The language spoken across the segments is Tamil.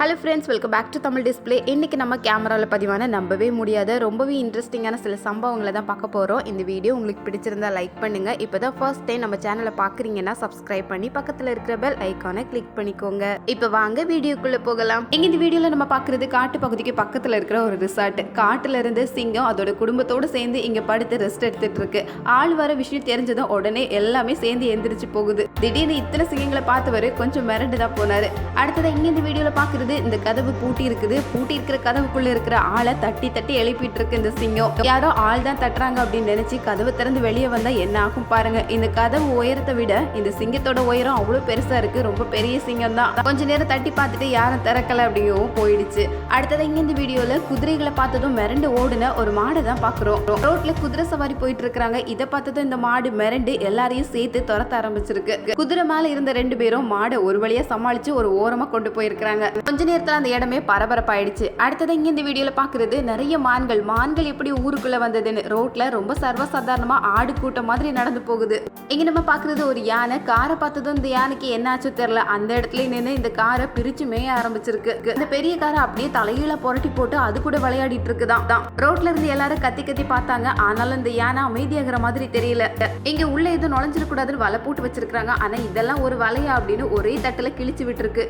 Hello friends welcome back to Tamil display இன்றைக்கி நம்ம கேமராவில் பதிவான நம்பவே முடியாத. ரொம்பவே இன்ட்ரெஸ்டிங்கான சில சம்பவங்களை தான் பார்க்க போகிறோம் இந்த வீடியோ உங்களுக்கு பிடிச்சிருந்தா லைக் பண்ணுங்கள் இப்போ தான் ஃபர்ஸ்ட் டைம் நம்ம சேனலை பார்க்குறீங்கன்னா சப்ஸ்கிரைப் பண்ணி பக்கத்தில் இருக்கிற பெல் ஐக்கானை கிளிக் பண்ணிக்கோங்க. இப்போ வாங்க வீடியோக்குள்ளே போகலாம். இங்கே இந்த வீடியோவில் நம்ம பார்க்குறது காட்டு பகுதிக்கு பக்கத்தில் இருக்கிற ஒரு ரிசார்ட் காட்டில் இருந்து சிங்கம் அதோட குடும்பத்தோடு சேர்ந்து இங்கே படுத்து ரெஸ்ட் எடுத்துகிட்டு இருக்கு. ஆள் வர விஷயம் தெரிஞ்சதும் உடனே எல்லாமே சேர்ந்து எந்திரிச்சு போகுது. திடீர்னு இத்தனை சிங்கங்களை பார்த்தவர் கொஞ்சம் மிரண்டு தான் போனார். அடுத்தது இங்கே இந்த வீடியோல பாக்குறது இந்த கதவு பூட்டி இருக்குது. பூட்டி இருக்கிற கதவுக்குள்ள இருக்கிற ஆளை தட்டி தட்டி எழுப்பிட்டு இருக்கு இந்த சிங்கம். யாரோ ஆள் தான் தட்டுறாங்க அப்படின்னு நினைச்சு கதவு திறந்து வெளியே வந்தா என்ன ஆகும் பாருங்க. இந்த கதவு உயரத்தை விட இந்த சிங்கத்தோட உயரம் அவ்வளவு பெருசா இருக்கு. ரொம்ப பெரிய சிங்கம் தான். கொஞ்ச நேரம் தட்டி பார்த்துட்டு யாரும் திறக்கல அப்படியும் போயிடுச்சு. அடுத்தது இங்க இந்த வீடியோல குதிரைகளை பார்த்ததும் மிரண்டு ஓடுன ஒரு மாடை தான் பாக்குறோம் ரோட்ல குதிரை சவாரி போயிட்டு இருக்காங்க இதை பார்த்ததும் இந்த மாடு மிரண்டு எல்லாரையும் சேர்த்து துரத்த ஆரம்பிச்சிருக்கு. குதிரை மேல இருந்த ரெண்டு பேரும் மாடை ஒரு வழியா சமாளிச்சு ஒரு ஓரமா கொண்டு போயிருக்காங்க கொஞ்ச நேரத்தில் அந்த இடமே பரபரப்பாயிடுச்சு. அடுத்தது இங்கே இந்த வீடியோவில் பார்க்குறது நிறைய மான்கள் மான்கள் எப்படி ஊருக்குள்ளே வந்ததுன்னு. ரோட்டில் ரொம்ப சர்வசாதாரணமாக ஆடு கூட்டம் மாதிரி நடந்து போகுது. இங்கே நம்ம பார்க்குறது ஒரு யானை. காரை பார்த்ததும் இந்த யானைக்கு என்னாச்சும் தெரில அந்த இடத்துல நின்று இந்த காரை பிரித்து மேய ஆரம்பிச்சிருக்கு. இந்த பெரிய காரை அப்படியே தலையில புரட்டி போட்டு அது கூட விளையாடிட்டு இருக்குதான். தான். ரோட்ல இருந்து எல்லாரும் கத்தி கத்தி பார்த்தாங்க. ஆனாலும் இந்த யானை அமைதியாகிற மாதிரி தெரியல. இங்க உள்ள எதுவும் நுழைஞ்சிடக்கூடாதுன்னு வலை போட்டு வச்சிருக்காங்க ஆனா இதெல்லாம் ஒரு வலையா அப்படின்னு ஒரே தட்டுல கிழிச்சு விட்டுருக்கு.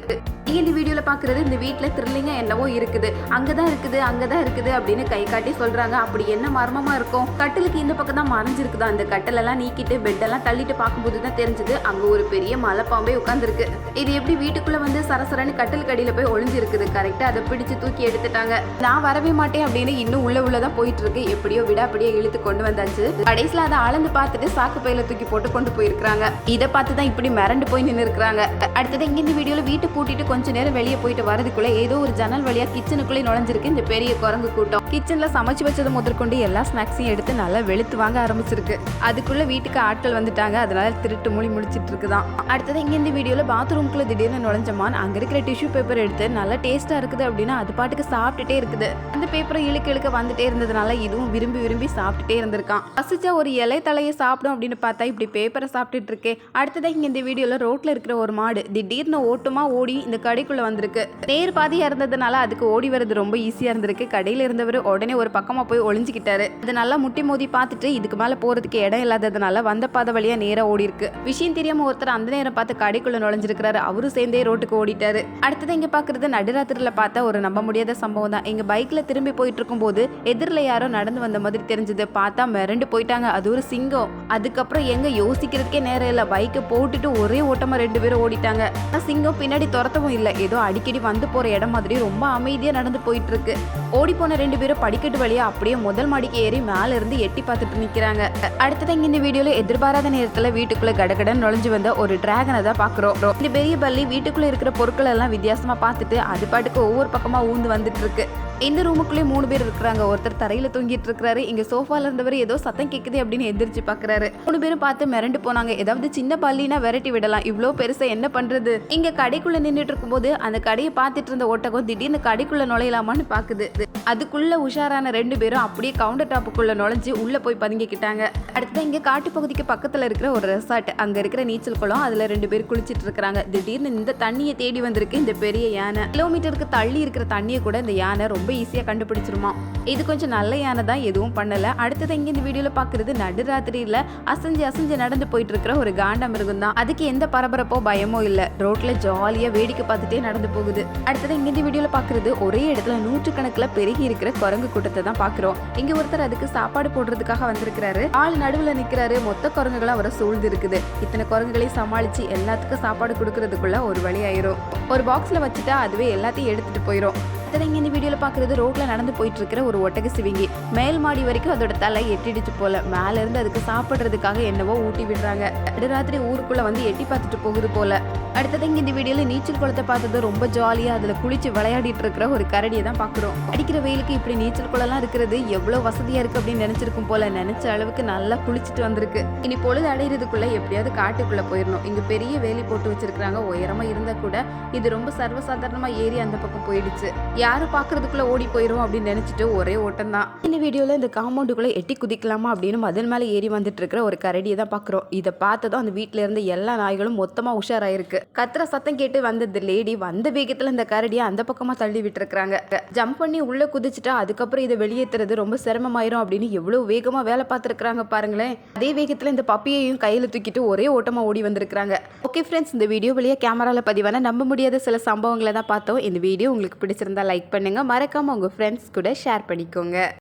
இங்க இந்த வீடியோவில் பார்க்குறது இந்த வீட்டில் த்ரில்லிங்காக என்னவோ இருக்குது. அங்கே தான் இருக்குது அங்கே தான் இருக்குது அப்படின்னு கை காட்டி சொல்கிறாங்க அப்படி என்ன மர்மமாக இருக்கும்? கட்டிலுக்கு இந்த பக்கம் தான் மறைஞ்சிருக்குதா? அந்த கட்டிலெல்லாம் நீக்கிட்டு பெட்டெல்லாம் தள்ளிட்டு பார்க்கும்போது தான் தெரிஞ்சது அங்கே ஒரு பெரிய மலைப்பாம்பே உட்காந்துருக்கு இது எப்படி வீட்டுக்குள்ளே வந்து சரசரன்னு கட்டில் கடியில் போய் ஒளிஞ்சிருக்குது? கரெக்டாக அதை பிடிச்சு தூக்கி எடுத்துட்டாங்க. நான் வரவே மாட்டேன் அப்படின்னு இன்னும் உள்ள உள்ளதான் போயிட்டு இருக்கு எப்படியோ விடாப்படியோ இழுத்து கொண்டு வந்தாச்சு. கடைசியில் அதை அளந்து பார்த்துட்டு சாக்கு பையில தூக்கி போட்டு கொண்டு போயிருக்காங்க இதை பார்த்து தான் இப்படி மிரண்டு போய் நின்று இருக்கிறாங்க அடுத்தது இங்கே இந்த வீடியோவில் வீட்டு பூட்டிட்டு கொஞ்ச நேரம் வெளியே போயிட்டு வரதுக்குள்ள ஏதோ ஒரு ஜன்னல் வழியா கிச்சனுக்குள்ளே நுழைஞ்சிருக்கு இந்த பெரிய குரங்கு கூட்டம். கிச்சன்ல சமைச்சு வச்சது முதற்கொண்டு எல்லா ஸ்நாக்ஸையும் எடுத்து நல்லா வெளுத்து வாங்க ஆரம்பிச்சிருக்கு. அதுக்குள்ள வீட்டுக்கு ஆட்கள் வந்துட்டாங்க. அதனால திருட்டு மொழி முடிச்சிட்டு இருக்குதான். அடுத்தது இங்க இந்த வீடியோல பாத்ரூம்குள்ள திடீர்னு நுழைஞ்சமான். அங்க இருக்கிற டிஷ்யூ பேப்பர் எடுத்து நல்லா டேஸ்டா இருக்குது அப்படின்னா அது பாட்டுக்கு சாப்பிட்டுட்டே இருக்குது. அந்த பேப்பரை இழுக்க இழுக்க வந்துட்டே இருந்ததுனால இதுவும் விரும்பி விரும்பி சாப்பிட்டுட்டே இருந்திருக்கான். பசிச்சா ஒரு இலை தலையை சாப்பிடும் அப்படின்னு பார்த்தா இப்படி பேப்பரை சாப்பிட்டுட்டு இருக்கே. அடுத்ததாக இங்க இந்த வீடியோல ரோட்ல இருக்கிற ஒரு மாடு. திடீர்னு ஓட்டமா ஓடி இந்த கடைக்குள்ளே வந்திருக்கு. நேர் பாதியாக இருந்ததுனால அதுக்கு ஓடி வர்றது ரொம்ப ஈஸியாக இருந்திருக்கு. கடையில் இருந்தவர் உடனே ஒரு பக்கமாக போய் ஒளிஞ்சிக்கிட்டாரு. அது நல்லா முட்டி மோதி பார்த்துட்டு இதுக்கு மேலே போகிறதுக்கு இடம் இல்லாததுனால வந்த பாதை வழியாக நேராக ஓடி இருக்கு. விஷயம் தெரியாமல் ஒருத்தர் அந்த நேரம் பார்த்து கடைக்குள்ளே நுழைஞ்சிருக்கிறாரு. அவரும் சேர்ந்தே ரோட்டுக்கு ஓடிட்டாரு. அடுத்தது இங்கே பார்க்குறது நடுராத்திரியில் பார்த்தா ஒரு நம்ப முடியாத சம்பவம் தான். எங்கள் பைக்கில் திரும்பி போயிட்டு இருக்கும்போது எதிரில் யாரோ நடந்து வந்த மாதிரி தெரிஞ்சது. பார்த்தா மிரண்டு போயிட்டாங்க. அது ஒரு சிங்கம். அதுக்கப்புறம் எங்க யோசிக்கிறதுக்கே நேரம் இல்லை. பைக்கை போட்டுட்டு ஒரே ஓட்டமாக ரெண்டு பேரும் ஓடிட்டாங்க. சிங்கம் பின்னாடி துரத்தவும் இல்லை ஏதோ அடிக்கடி வந்து போற இடம் மாதிரி ரொம்ப அமைதியாக நடந்து போயிட்டுருக்கு. ஓடிப்போன ஓடி போன ரெண்டு பேரும் படிக்கட்டு வழியா அப்படியே முதல் மாடிக்கு ஏறி மேல இருந்து எட்டி பார்த்துட்டு நிக்கிறாங்க. அடுத்தது இங்கே இந்த வீடியோவில் எதிர்பாராத நேரத்துல வீட்டுக்குள்ள கடகடன் நுழைஞ்சு வந்த ஒரு டிராகனை தான் பார்க்குறோம். இந்த பெரிய பள்ளி வீட்டுக்குள்ள இருக்கிற பொருட்கள் எல்லாம் வித்தியாசமா பார்த்துட்டு அது பாட்டுக்கு ஒவ்வொரு பக்கமா ஊந்து வந்துட்டு இருக்கு இந்த ரூமுக்குள்ளே மூணு பேர் இருக்கிறாங்க. ஒருத்தர் தரையில தூங்கிட்டு இருக்கிறாரு. இங்க சோஃபால இருந்தவர் ஏதோ சத்தம் கேக்குது அப்படின்னு எதிர்த்து பாக்குறாரு. மூணு பேரும் பார்த்து மிரண்டு போனாங்க. ஏதாவது சின்ன பள்ளினா விரட்டி விடலாம். இவ்வளோ பெருசா என்ன பண்றது? இங்க கடைக்குள்ள நின்றுட்டு இருக்கும்போது அந்த கடையை பார்த்துட்டு இருந்த ஓட்டகம் திடீர்னு கடைக்குள்ள நுழையலாமான்னு பாக்குது. அதுக்குள்ள உஷாரான ரெண்டு பேரும் அப்படியே கவுண்டர் டாப்புக்குள்ள நுழைஞ்சு உள்ள போய் பதுங்கிக்கிட்டாங்க. அடுத்து இங்க காட்டு பகுதிக்கு பக்கத்துல இருக்கிற ஒரு ரெசார்ட் அங்க இருக்கிற நீச்சல் குளம் அதுல ரெண்டு பேர் குளிச்சிட்டு இருக்கிறாங்க. திடீர்னு இந்த தண்ணியை தேடி வந்திருக்கு இந்த பெரிய யானை. கிலோமீட்டருக்கு தள்ளி இருக்கிற தண்ணியை கூட இந்த யானை ரொம்ப ரொம்ப ஈஸியாக கண்டுபிடிச்சிருமா. இது கொஞ்சம் நல்ல யானை தான் எதுவும் பண்ணலை. அடுத்தது இங்கே இந்த வீடியோவில் பார்க்குறது நடுராத்திரியில் அசஞ்சு அசஞ்சு நடந்து போயிட்டு இருக்கிற ஒரு காண்ட மிருகம் தான் அதுக்கு எந்த பரபரப்போ பயமோ இல்லை. ரோட்டில் ஜாலியாக வேடிக்கை பார்த்துட்டே நடந்து போகுது. அடுத்தது இங்கே இந்த வீடியோவில் பார்க்குறது ஒரே இடத்துல நூற்றுக்கணக்கில் பெருகி இருக்கிற குரங்கு கூட்டத்தை தான் பார்க்குறோம் இங்கே ஒருத்தர் அதுக்கு சாப்பாடு போடுறதுக்காக வந்திருக்கிறாரு. ஆள் நடுவில் நிற்கிறாரு மொத்த குரங்குகளும் அவரை சூழ்ந்து இருக்குது இத்தனை குரங்குகளையும் சமாளித்து எல்லாத்துக்கும் சாப்பாடு கொடுக்கறதுக்குள்ள ஒரு வழி ஆயிரும். ஒரு பாக்ஸில் வச்சுட்டா அதுவே எல்லாத்தையும் எடுத்துகிட்டு போயிடும் அடுத்தது இந்த வீடியோவில் பார்க்குறது ரோட்டில் நடந்து போயிட்டு இருக்கிற ஒரு ஒட்டக சிவிங்கி. மேல் மாடி வரைக்கும் அதோட தலை எட்டிடுச்சு போல. மேலேருந்து அதுக்கு சாப்பிட்றதுக்காக என்னவோ ஊட்டி விடுறாங்க. நடுராத்திரி ஊருக்குள்ளே வந்து எட்டி பார்த்துட்டு போகுது போல. அடுத்தது இங்கே இந்த வீடியோவில் நீச்சல் குளத்தை பார்த்தது ரொம்ப ஜாலியாக அதில் குளிச்சு விளையாடிட்டு இருக்கிற ஒரு கரடியை தான் பார்க்குறோம் அடிக்கிற வெயிலுக்கு இப்படி நீச்சல் குளம்லாம் இருக்கிறது எவ்வளோ வசதியாக இருக்குது அப்படின்னு நினச்சிருக்கும் போல. நினச்ச அளவுக்கு நல்லா குளிச்சுட்டு வந்திருக்கு. இனி பொழுது அடையிறதுக்குள்ளே எப்படியாவது காட்டுக்குள்ளே போயிடணும். இங்கே பெரிய வேலி போட்டு வச்சிருக்கிறாங்க. உயரமாக இருந்தால் கூட இது ரொம்ப சர்வசாதாரணமாக ஏறி அந்த பக்கம் போயிடுச்சு. யாரும் பார்க்குறதுக்குள்ளே ஓடி போயிடும் அப்படின்னு நினைச்சிட்டு ஒரே ஓட்டம் தான். இந்த வீடியோவில் இந்த காம்பவுண்டுக்குள்ளே எட்டி குதிக்கலாமா அப்படின்னு மதில் மேலே ஏறி வந்துட்டு இருக்கிற ஒரு கரடியை தான் பார்க்குறோம் இதை பார்த்ததும் அந்த வீட்டில் இருந்த எல்லா நாய்களும் மொத்தமாக உஷாராயிருக்கு. கத்துற சத்தம் கேட்டு வந்தது லேடி வந்த வேகத்தில் இந்த கரடியை அந்த பக்கமாக தள்ளி விட்டுருக்குறாங்க. ஜம்ப் பண்ணி உள்ளே குதிச்சுட்டா அதுக்கப்புறம் இதை வெளியேற்றுறது ரொம்ப சிரமமாயிரும் அப்படின்னு எவ்வளோ வேகமாக வேலை பார்த்துருக்குறாங்க பாருங்களேன். அதே வேகத்தில் இந்த பப்பியையும் கையில் தூக்கிட்டு ஒரே ஓட்டமாக ஓடி வந்திருக்கிறாங்க. ஓகே ஃப்ரெண்ட்ஸ் இந்த வீடியோ வழியாக கேமராவில் பதிவான நம்ப முடியாத சில சம்பவங்களை தான் பார்த்தோம். இந்த வீடியோ உங்களுக்கு பிடிச்சிருந்தா லைக் பண்ணுங்கள் மறக்காமல் உங்கள் ஃப்ரெண்ட்ஸ் கூட ஷேர் பண்ணிக்கோங்க.